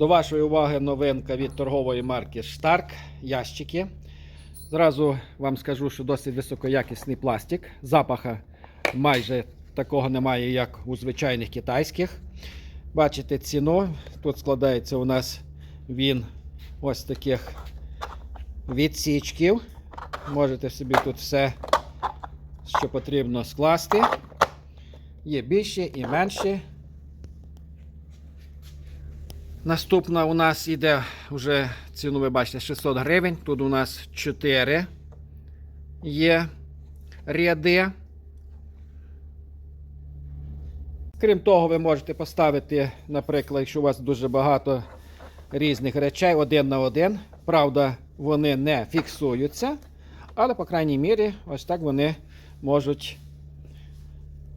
До вашої уваги новинка від торгової марки Stark ящики. Зразу вам скажу, що досить високоякісний пластик. Запаха майже такого немає, як у звичайних китайських. Бачите ціну. Тут складається у нас він ось таких відсічків. Можете собі тут все, що потрібно скласти. Є більше і менше. Наступна у нас йде вже ціну, ви бачите, 600 гривень. Тут у нас 4 є ряди. Крім того, ви можете поставити, наприклад, якщо у вас дуже багато різних речей один на один. Правда, вони не фіксуються, але, по крайній мірі, ось так вони можуть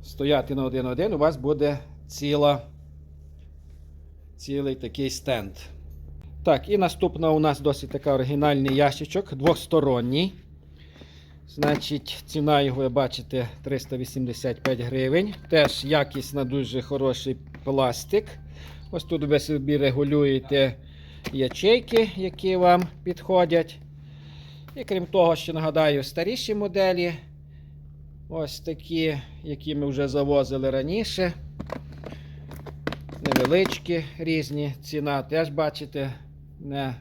стояти на один-один. У вас буде ціла цілий такий стенд. Так, і наступна у нас досить така оригінальний ящичок, двосторонній. Значить, ціна його, ви бачите, 385 гривень. Теж якісно дуже хороший пластик. Ось тут ви собі регулюєте ячейки, які вам підходять. І крім того, ще нагадаю, старіші моделі. Ось такі, які ми вже завозили раніше невеличкі різні. Ціна теж бачите, не,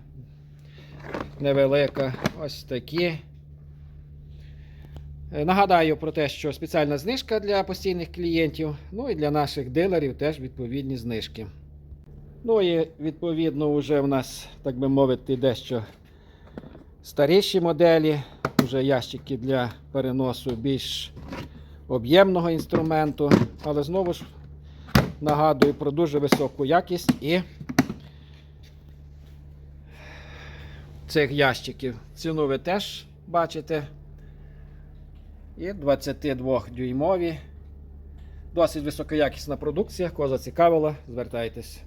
невелика. Ось такі. Е, Нагадаю про те, що спеціальна знижка для постійних клієнтів, ну і для наших дилерів теж відповідні знижки. Ну і відповідно вже в нас, так би мовити, дещо старіші моделі, вже ящики для переносу більш об'ємного інструменту, але знову ж Нагадую про дуже високу якість і цих ящиків. Ціну ви теж бачите. І 22 дюймові. Досить високоякісна продукція. Кого зацікавила, звертайтесь.